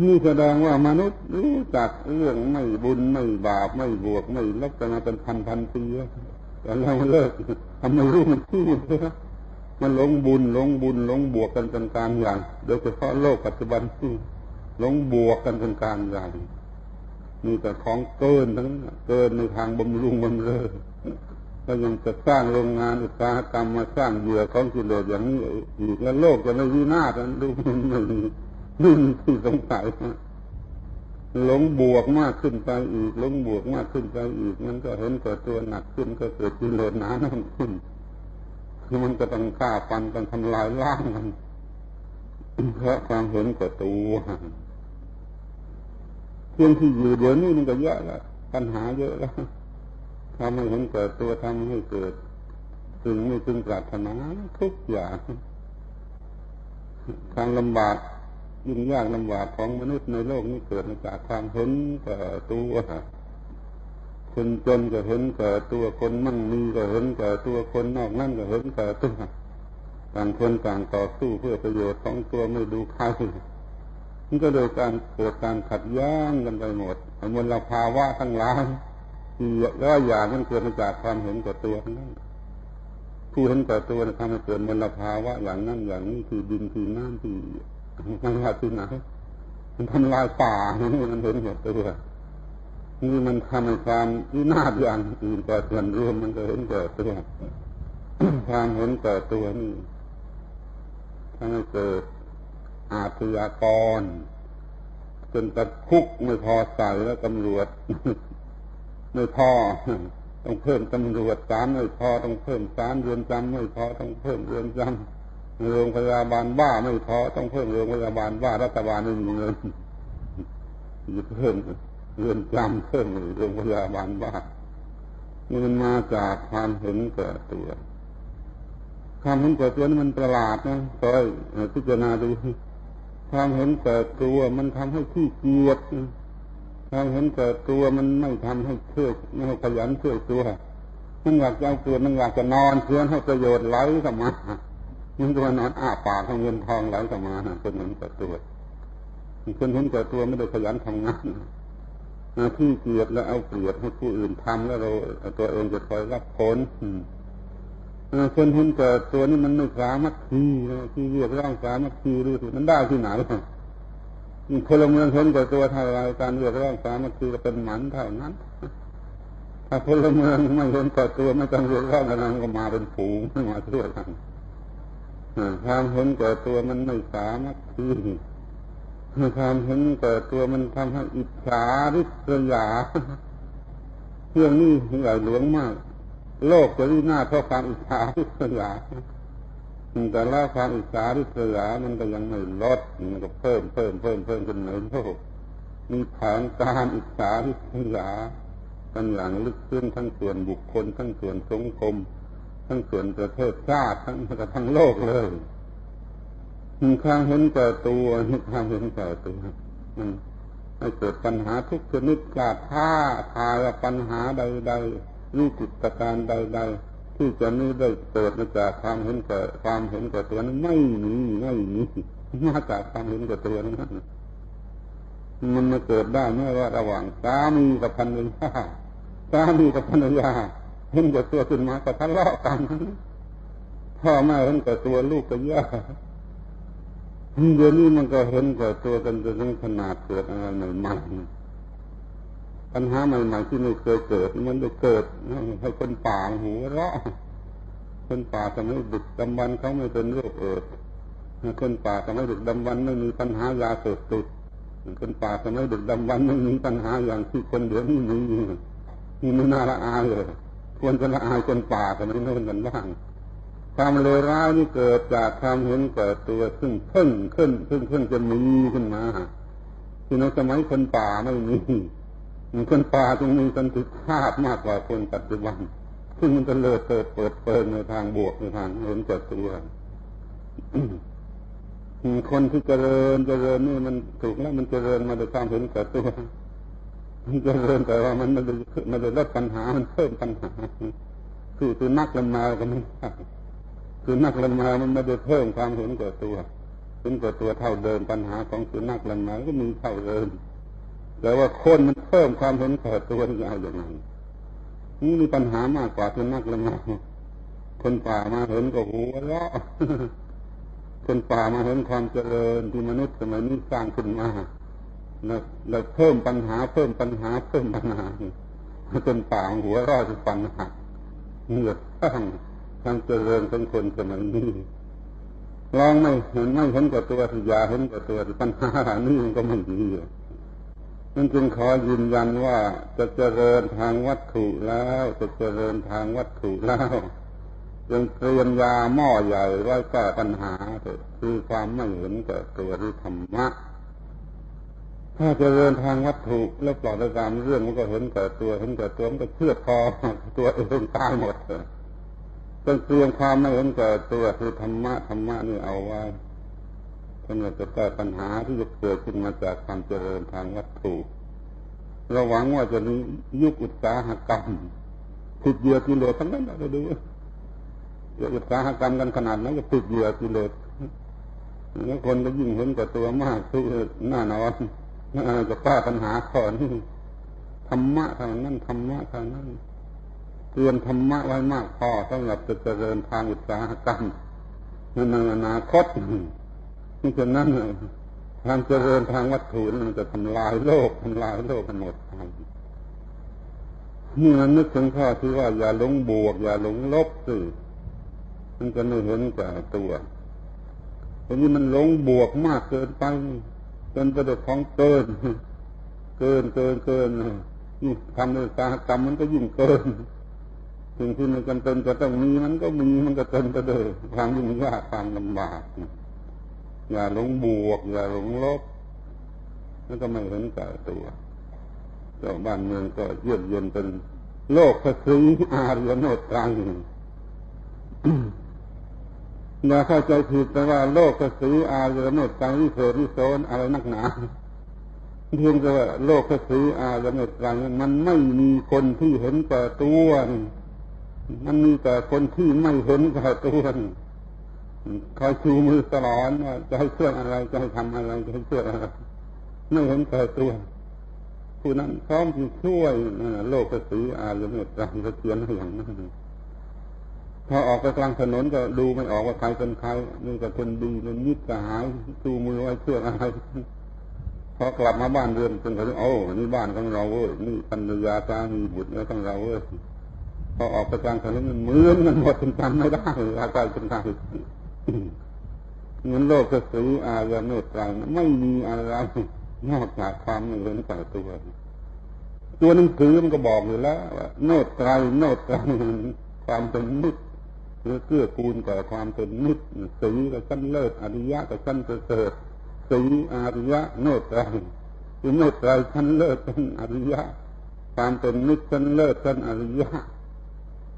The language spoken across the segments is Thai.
นี่แสดงว่ามนุษย์รู้จักเรื่องไม่บุญไม่บาปไม่บวกไม่ลบกันมาเป็นพันพันปีแล้วแต่เราเลิกทำไม่รู้มันพูดนะมันหลงบุญหลงบุญหลงบวกกันเป็นการอย่างโดยเฉพาะโลกปัจจุบันหลงบวกกันเป็นการอย่างมีแต่ของเกินทั้งเกินในทางบำรุงบำเรอก็ยังจะสร้างโรงงานอุตสาหกรรมมาสร้างเหยื่อของกิเลสอย่างนี้อีกแล้วโลกจะไม่วินาศนดูมัน ไม่มีนี่ที่สงสัยหลงบวกมากขึ้นไปอีกหลงบวกมากขึ้นไปอีก มันก็เห็นเกิดตัวหนักขึ้นก็เกิดกิเลสหนาแน่นขึ้นคือมันก็ต้องฆ่าฟันต้องทำลายล้างมันเพราะความเห็นเกิดตัวเพียงที่อยู่เดี๋ยวนี้มันก็เยอะล้วปัญหาเยอะล้วทำให้เห็นเกิดตัวทำให้เกิดถึงไม่ถึงปรารถนาทุกอย่างความลำบาก ยุ่งยากลำบากของมนุษย์ในโลกนี้เกิดมาจากความเห็นแก่ตัวคนจนก็เห็นแก่ตัวคนมั่งมีก็เห็นแก่ตัวคนนอกนั่นก็เห็นแก่ตัวต่างคนต่างต่อสู้เพื่อประโยชน์ของตัวไม่ดูใครมันก็โดยการเกิดการขัดแย้งกันไปหมดมลภาวะทั้งหลายแล้วอย่างมันเกิดมาจากความเห็นแก่ตัวทั้งนั้นผู้เห็นแก่ตัวทำให้เกิดมลภาวะอย่างนั้นอย่างนี้คือดินคือน้ำคือ มันลาที่ไหนมันทำลายป่านี่มันเห็นหมดตัวนี่มันทำให้ความวินาศอย่างอื่นก่อส่วนรวมมันก็เห็นเกิดตัวความเห็นเกิดตัวนี่ทำให้เกิดอาชญากรจนตัดคุกไม่พอใส่แล้วตำรวจไม่พอต้องเพิ่มตำรวจศาลไม่พอต้องเพิ่มศาลเรือนจำไม่พอต้องเพิ่มเรือนจำ โรงพยาบาลบ้าไม่พอต้องเพิ่มโรงพยาบาลบ้ารัฐบาลไม่มีเงินจะเพิ่มเรือนจำเพิ่มโรงพยาบาลบ้ามันมาจากความเห็นแก่ตัวความเห็นแก่ตัวนี่มันประหลาดนะคอยพิจารณาดูความเห็นแก่ตัวมันทำให้ขี้เกียจความเห็นแก่ตัวมันไม่ทำให้เชื่อไม่ให้ขยันเชื่อตัวมันอยากจะเอาเกิดมันอยากจะนอนเพื่อให้ประโยชน์ไหลเข้ามา มันตัวนอนอ้าปากให้เงินทองไหลเข้ามาคนเห็นแก่ตัวคนเห็นแก่ตัวไม่ได้ขยันทำงานขี้เกียจแล้วเอาเปรียบให้ผู้อื่นทำแล้วเราตัวเองจะคอยรับผลคนเห็นแก่ตัวนี่มันไม่สามัคคีที่เรียกร้องสามัคคีหรือมันได้ที่ไหนพลเมืองเห็นแก่ตัวเท่าไรการเรียกร้องสามัคคีก็เป็นหมันเท่านั้น ถ้าพลเมืองไม่เห็นแก่ตัวไม่ต้องเรียกร้องกันก็มาเป็นฝูงไม่มาช่วยกัน ความเห็นแก่ตัวมันไม่สามัคคีความเห็นแก่ตัวมันทำให้อิจฉาริษยาเรื่องนี้ใหญ่หลวงมาก โลกจะรีหน้าเพราะความอิจฉาริษยาแต่ละความอิจฉาริษยามันก็ยังไม่ลดมันก็เพิ่มเพิ่มเพิ่มเพิ่มขึ้นในโลกมีแผนการอิจฉาริษยากันอย่างลึกซึ้งทั้งส่วนบุคคลทั้งส่วนสังคม ทั้งส่วนประเทศชาติทั้งทั้งโลกเลยความเห็นแก่ตัวความเห็นแก่ตัวมันให้เกิดปัญหาทุกชนิดกาท่าทายปัญหาใดๆรู้จิตการใดๆที่จะนี้ได้เกิดมาจากความเห็นแก่ความเห็นแก่ตัวนั้นไม่มีไม่มีมาจากความเห็นแก่ตัวนั้นมันมาเกิดได้เมื่อว่าระหว่างสามีกับภรรยาสามีกับภรรยา เห็นแก่ตัวขึ้นมาก็ทะเลาะกันพ่อแม่เห็นแก่ตัวลูกก็ยากเดี๋ยวนี้มันก็เห็นกับตัวกันจนถึงขนาดเกิดอะไรใหม่ๆปัญหาใหม่ๆที่ไม่เคยเกิด มันได้เกิดให้คนป่าหัวเราะคนป่าทำให้ดึกดำบรรเขาไม่เป็นโรคเอิดคนป่าทำให้ดึกดำบรรไม่มีปัญหายาเสพติดคนป่าทำให้ดึกดำบรรไม่มีปัญหาอย่างที่คนเดี๋ยวนี้มีมีไม่น่าละอายเลย ควรจะละอายคนป่ากันไม่น่นกันบ้างความเลวร้ายนี่เกิดจากความเห็นเกิดตัวซึ่งเพิ่งขึ้นเพิ่งเพิ่งจะมีขึ้นมาที่ในสมัยคนป่าไม่มีคนป่าจึงมีสันติภาพมากกว่าคนปัจจุบันซึ่งมันจะเลิศเปิดเปิดเปิดในทางบวกในทางเห็นเกิดตัวคนที่เจริญเจริญนี่มันถูกแล้วมันเจริญมาด้วยความเห็นเกิดตัว มันเจริญแต่ว่ามันไม่ได้ไม่ได้ลดปัญหา มันเพิ่มปัญหา คือคือนักละมาก็ม่ได้คือนักละมามันไม่ได้เพิ่มความเห็นแก่ตัวเห็นแก่ตัวเท่าเดิมปัญหาของสุนัขและมาก็มีเท่าเดิมแต่ว่าคนมันเพิ่มความเห็นแก่ตัวที่จะเอาอย่างนั้นนี่มีปัญหามากกว่าสุนัขและมาคนป่ามาเห็นก็หัวเราะคนป่ามาเห็นความเจริญที่มนุษย์สมัยนี้สร้างขึ้นมา แล้วเพิ่มปัญหา เพิ่มปัญหา เพิ่มปัญหาจนป่าหัวราะจะปัญหาเหงื่อสร้งความเจริญของคนสมัยนี้ลองไม่เห็นไม่เห็นกับตัวอย่าเห็นกับตัวปัญหานี่มันก็ไม่ดีนั่นจึงขอยืนยันว่าจะเจริญทางวัตถุแล้วจะเจริญทางวัตถุแล้วจึงเตรียมยาหม้อใหญ่ไว้แก้ปัญหาคือความไม่เห็นกับตัวหรือธรรมะ ถ้าจเจริญทางวัตถุแล้วปล่อยตามเรื่องมันก็เห็นแต่ตัวเห็นแต่ตัวมันก็เชื่อคอตัวเองตายหมดต้องเตรียมความไม่เห็นแต่ตัวคือธรรมะธรรมะนี่เอาไว้สำหรับจะแก้ปัญหาที่จะเกิดขึ้นมาจากความเจริญทางวัตถุเราหวังว่าจะยุคอุตสาหกรรมผิดเหยื่อกิโลทั้งนั้นเราดูจะอุตสาหกรรมกันขนาดนั้นก็ผิดเหยื่อกิโลแล้วคนก็ยิ่งเห็นกับตัวมากคือหน้านอน จะแก้ปัญหาข้อนธรรมะทางนั้นธรรมะทางนั้นเตรียมธรรมะไว้มากพอสำหรับจะเจริญทางอุตสาหกรรมในอนาคตนี่ฉะนั้นทางเจริญทางวัตถุมันจะทำลายโลกทำลายโลกกันหมดทางนี่มันนึกถึงข้อที่ว่าอย่าหลงบวก อย่าหลงลบสิมันจะไม่เห็นแต่ตัวตรงนี้มันหลงบวกมากเกินไป จนประเด็ของเกิน เกินเกินเกินนี่ทำในอุตสาหกรรมมันก็ยิ่งเกินสิ่งที่มันจำเป็นจะต้องมีมันก็มีมันก็เต็มไปด้วยความยุ่งยากความลำบากอย่าหลงบวก อย่าหลงลบนั่นก็ไม่เห็นแต่ตัวเจ้าบ้านเมืองก็เยือกเย็นเป็นโลกกระสืออารยโนตรัง อย่าเข้าใจผิดแต่ว่าโลกกระสืออารยโนตรังวิเศษวิโซนอะไรนักหนาเพียงแต่ว่าโลกกระสืออารยโนตรังมันไม่มีคนที่เห็นแต่ตัวมันมีแต่คนที่ไม่เห็นแต่ตัวคอยชูมือตลอดว่าจะให้เชื่ออะไรจะให้ทำอะไรจะให้เชื่ออะไรไม่เห็นแต่ตัวผู้นั้นพร้อมที่ช่วยโลกกระสืออาจะเมตตาจะเขียนให้อย่างนั้น พอออกไปกลางถนนก็ดูไม่ออกว่าใครเป็นใครนี่ก็คนดีเป็นมิตรสหายชูมือไว้เชื่ออะไรพอกลับมาบ้านเรือนเป็นคนโอ้นี่บ้านของเราเว้ยนี่ปัญญาตามีบุตรแล้วของเราเว้ยพอออกไปกลางถนนมันเหมือนกันหมดจนจำไม่ได้อาการเป็นใครเงินโลกกระสืออายาโนตรังไม่มีอะไรนอกจากความไม่เห็นแต่ตัว ตัวหนังสือมันก็บอกอยู่แล้วว่าโนตไตรโนตไตรความเป็นนิด หรือเกื้อกูลกับความเป็นนิดสีกับชั้นเลิศอริยะกับชั้นประเสริฐสีอริยะโนตไตรคือโนตไตรชั้นเลิศชั้นอริยะความเป็นนิดชั้นเลิศชั้นอริยะ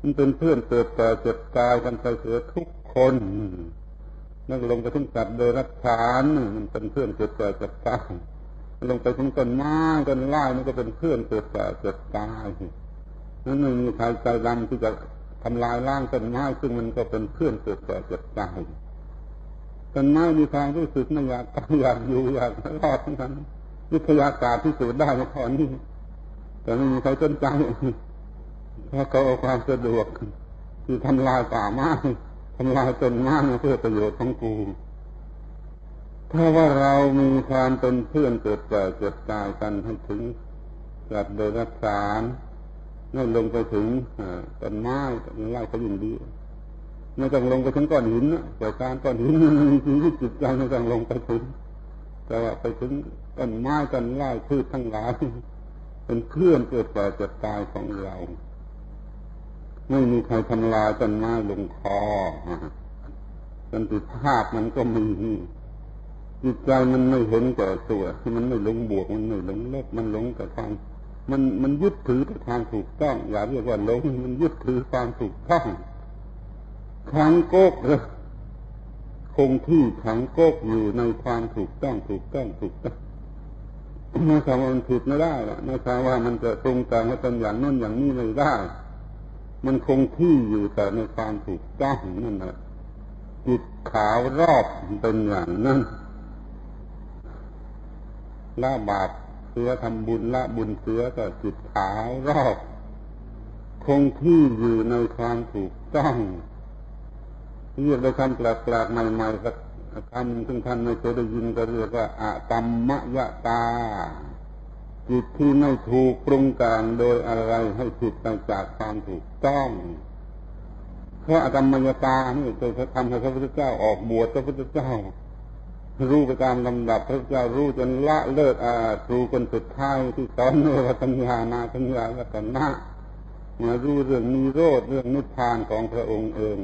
มันเป็นเพื่อนเกิดแต่เจ็บกายกันไปเสียทุกคนนั่นลงไปถึงสัตว์โดยรักฐานมันเป็นเพื่อนเกิดแต่เจ็บตายลงไปถึงต้นไม้ต้นไม้มันก็เป็นเพื่อนเกิดแต่เจ็บตายนั่นไม่มีใครใจดำที่จะ ทำลายร่างต้นไม้ซึ่งมันก็เป็นเพื่อนเกิดแต่เจ็บตายต้นไม้มีความรู้สึกไม่อยากอยากอยู่อยากรอดทั้งนั้นวิทยาศาสตร์ที่สุดได้มาพอนี้แต่ไม่มีใครสนใจเพราะเขาเอาความสะดวกคือทำลายป่าไม้ทำลายต้นไม้เพื่อประโยชน์ของกูถ้าว่าเรามีความเป็นเพื่อนเกิดแก่เกิดตายกันให้ถึงจัดโดยรักษา นั่นลงไปถึงต้นไม้ต้นไม้ก็ยิ่งดีไม่ต้องลงไปถึงก้อนหินนะแต่การก้อนหินมีชีวิตจิตใจไม่ต้องลงไปถึง แต่ว่าไปถึงต้นไม้ต้นไม้พืชทั้งหลายเป็นเพื่อนเกิดแก่เกิตายของเราไม่มีใครทำลายต้นไม้ลงคอสันติภาพมันก็มีจิตใจมันไม่เห็นแต่ตัวที่มันไม่หลงบวกมันไม่หลงลบมันหลงแต่ความ มันมันยึดถือความถูกต้องอย่าเรียกว่าหลงมันยึดถือความถูกต้องขังโกกเลยคงที่ขังโกกอยู่ในความถูกต้องถูกต้องถูกต้องไม่คำว่ามันผิดไม่ได้หรอกไม่คำว่ามันจะตรงต่งว่าเป็นอย่างนู้นอย่างนี้ไม่ได้ มันคงที่อยู่แต่ในความถูกต้องนั่นแหละจุดขาวรอบเป็นอย่างนั้นละบาป เสือทำบุญละบุญเสือก็จุดขาวรอบ คงที่อยู่ในความถูกต้องเรียกโดยคำแปลกๆใหม่ๆสักคำซึ่งท่านไม่เคยได้ยินก็เรียกว่าอะตัมมะยะตา จิตที่ไม่ถูกปรุงแต่งโดยอะไรให้ผิดไปจากความถูกต้องเพราะอธรรมะยตานี่จะทำให้พระพุทธเจ้าออกบวชพระพุทธเจ้า รู้ไปตามลำดับพระพุทธเจ้ารู้จนละเลิกอาครูคนสุดท้ายที่สอนว่าสัญญานาสัญญาและกันนะมารู้เรื่องนิโรธเรื่องนิพพานของพระองค์เอง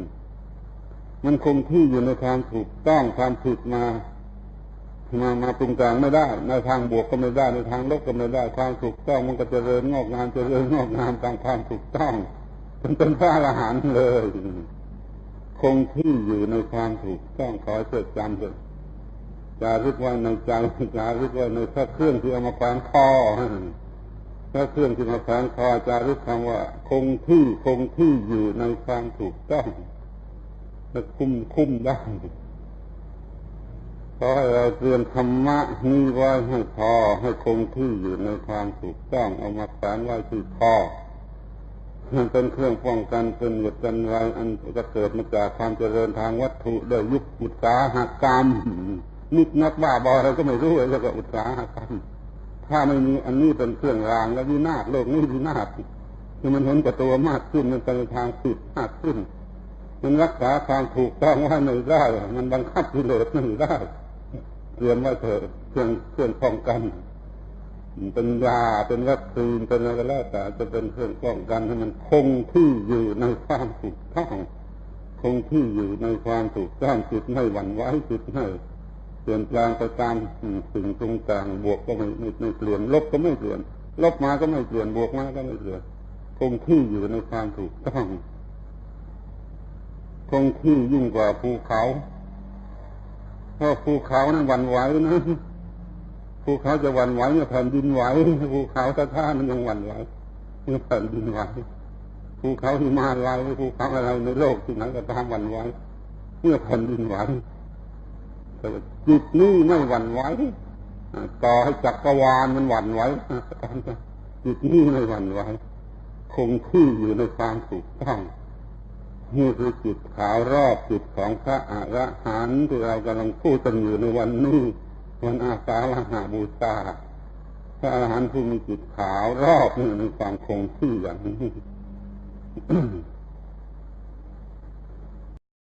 มันคงที่อยู่ในความถูกต้องความผิดมามามาปรุงแต่งไม่ได้ ในทางบวกก็ไม่ได้ในทางลบก็ไม่ได้ ความถูกต้องมันก็จะเจริญงอกงามเจริญงอกงามตามความถูกต้องเป็นเป็นพระอรหันต์เลย คงที่อยู่ในความถูกต้องขอเกิดจำเถอะ จารึกไว้ในใจจารึกไว้ในพระเครื่องที่เอามาแขวนคอพระเครื่องที่มาแขวนคอจารึกคำว่า คงที่คงที่อยู่ในความถูกต้องและคุ้มคุ้มได้ขอให้เราเตือนธรรมะนี้ไว้ให้พอให้คงที่อยู่ในความถูกต้อง เอามาแขวนไว้ที่คอเป็นเครื่องป้องกันเป็นหยุดกันไว้อันจะเกิดมาจากความเจริญทางวัตถุโดยยุคอุตสาหกรรม นึกนักบ้าบออะไรก็ไม่รู้แล้วก็อุตสาหกรรมถ้าไม่มีอันนี้เป็นเครื่องราง แล้ววินาศโลกนี้วินาศคือมันหนกับตัวมากขึ้นมันเป็นทางผิดมากขึ้น มันรักษาความถูกต้องไว้ไม่ได้ มันบังคับกิเลสไม่ได้เตรียมไว้เถอะเครื่องเครื่องป้องกันเป็นยาเป็นวัคซีนเป็นอะไรก็แล้วแต่จะเป็นเครื่องป้องกันให้มันคงที่อยู่ในความถูกต้องคงที่อยู่ในความถูกต้องจิตไม่หวั่นไหวจิตไม่ เปลี่ยนแปลงไปตามสิ่งตรงต่างบวกก็ไม่ไม่เปลี่ยนลบก็ไม่เปลี่ยนลบมาก็ไม่เปลี่ยนบวกมาก็ไม่เปลี่ยนคงที่อยู่ในความถูกต้องคงที่ยิ่งกว่าภูเขาเพราะภูเขานั้นหวั่นไหวนะภูเขาจะหวั่นไหวเมื่อแผ่นดินไหวภูเขาท่าท่ามันยังหวั่นไหวเมื่อแผ่นดินไหวภูเขาที่มาลายภูเขาอะไรในโลกที่ไหนก็ตามหวั่นไหวเมื่อแผ่นดินไหว จิตนี้ไม่หวั่นไหวต่อให้จักรวาลมันหวั่นไหวจิตนี้ไม่หวั่นไหวคงที่อยู่ในความถูกต้องนี่คือจุดขาวรอบจุดของพระอรหันต์ที่เรากำลังพูดกันอยู่ในวันนี้วันอาสาฬหาบูชาพระอรหันต์ผู้มีจุดขาวรอบนี่ในความคงที่อย่างนี้